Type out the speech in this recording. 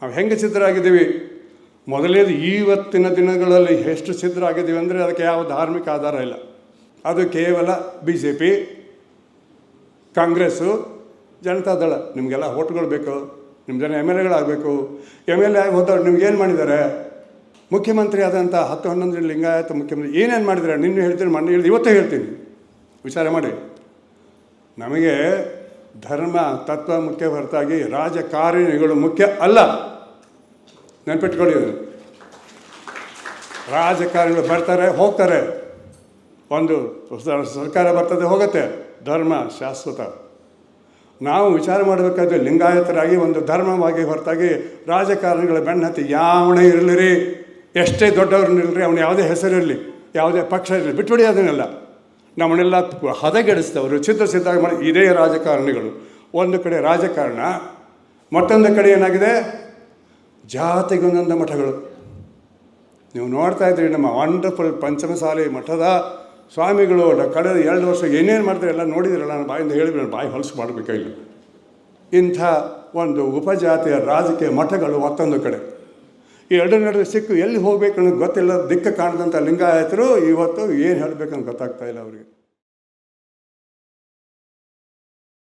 ನಾವು ಹೆಂಗೆ ಸಿದ್ಧರಾಗಿದ್ದೀವಿ? ಮೊದಲೇದು ಇವತ್ತಿನ ದಿನಗಳಲ್ಲಿ ಎಷ್ಟು ಸಿದ್ಧರಾಗಿದ್ದೀವಿ ಅಂದರೆ ಅದಕ್ಕೆ ಯಾವ ಧಾರ್ಮಿಕ ಆಧಾರ ಇಲ್ಲ. ಅದು ಕೇವಲ B J P Congress Janata Dal ನಿಮಗೆಲ್ಲ ಓಟ್ಗಳು ಬೇಕು ನಿಮ್ಮ ಜನ ಎಂ ಎಲ್ ಎಗಳಾಗಬೇಕು. ಎಂ ಎಲ್ ಎ ಆಗಿ ಹೋದವ್ರು ನಿಮ್ಗೇನು ಮಾಡಿದ್ದಾರೆ? ಮುಖ್ಯಮಂತ್ರಿ ಆದಂಥ ಹತ್ತು ಹನ್ನೊಂದು ಲಿಂಗಾಯತ ಮುಖ್ಯಮಂತ್ರಿ ಏನೇನು ಮಾಡಿದ್ದಾರೆ? ನಿನ್ನೆ ಹೇಳ್ತೀನಿ, ಮೊನ್ನೆ ಹೇಳಿದ ಇವತ್ತೇ ಹೇಳ್ತೀನಿ. ವಿಚಾರ ಮಾಡಿ. ನಮಗೆ ಧರ್ಮ, ತತ್ವ ಮುಖ್ಯ ಹೊರತಾಗಿ ರಾಜಕಾರಣಿಗಳು ಮುಖ್ಯ ಅಲ್ಲ. ನೆನ್ಪಿಟ್ಕೊಳ್ಳಿ ರಾಜಕಾರಣಿಗಳು ಬರ್ತಾರೆ, ಹೋಗ್ತಾರೆ. ಒಂದು ಸರ್ಕಾರ ಬರ್ತದೆ, ಹೋಗುತ್ತೆ. ಧರ್ಮ ಶಾಶ್ವತ. ನಾವು ವಿಚಾರ ಮಾಡಬೇಕಾದ್ರೆ ಲಿಂಗಾಯತರಾಗಿ ಒಂದು ಧರ್ಮವಾಗಿ ಹೊರತಾಗಿ ರಾಜಕಾರಣಿಗಳ ಬೆನ್ನತ್ತಿ ಯಾವನೇ ಇರಲಿರಿ ಎಷ್ಟೇ ದೊಡ್ಡವ್ರನ್ನಿರಲಿ ಅವನು ಯಾವುದೇ ಹೆಸರಿರಲಿ, ಯಾವುದೇ ಪಕ್ಷ ಇರಲಿ, ಬಿಟ್ಬಿಡಿ ಅದನ್ನೆಲ್ಲ. ನಮ್ಮನ್ನೆಲ್ಲ ಹದಗೆಡಿಸ್ತವರು. ಚಿತ್ರ ಸಿದ್ಧ ಇದೇ ರಾಜಕಾರಣಿಗಳು. ಒಂದು ಕಡೆ ರಾಜಕಾರಣ, ಮತ್ತೊಂದು ಕಡೆ ಏನಾಗಿದೆ? ಜಾತಿಗೊಂದೊಂದು ಮಠಗಳು. ನೀವು ನೋಡ್ತಾ ಇದ್ರಿ ನಮ್ಮ ವಂಡರ್ಫುಲ್ ಪಂಚಮಸಾಲಿ ಮಠದ ಸ್ವಾಮಿಗಳು ಕಳೆದ ಎರಡು ವರ್ಷ ಏನೇನು ಮಾಡ್ತಾರೆ ಎಲ್ಲ ನೋಡಿದಿರಲ್ಲ, ನಾನು ಬಾಯಿಂದ ಹೇಳಿದ್ರೆ ಬಾಯಿ ಹೊಲಸು ಮಾಡಬೇಕಾಗಿಲ್ಲ ಇಂಥ ಒಂದು ಉಪಜಾತಿಯ ರಾಜಕೀಯ ಮಠಗಳು ಮತ್ತೊಂದು ಕಡೆ. ಈ ಎರಡು ನಡುವೆ ಸಿಕ್ಕು ಎಲ್ಲಿ ಹೋಗ್ಬೇಕು ಅನ್ನೋದು ಗೊತ್ತಿಲ್ಲ, ದಿಕ್ಕ ಕಾಣದಂಥ ಲಿಂಗಾಯತರು ಇವತ್ತು ಏನು ಹೇಳಬೇಕಂತ ಗೊತ್ತಾಗ್ತಾ ಇಲ್ಲ ಅವರಿಗೆ.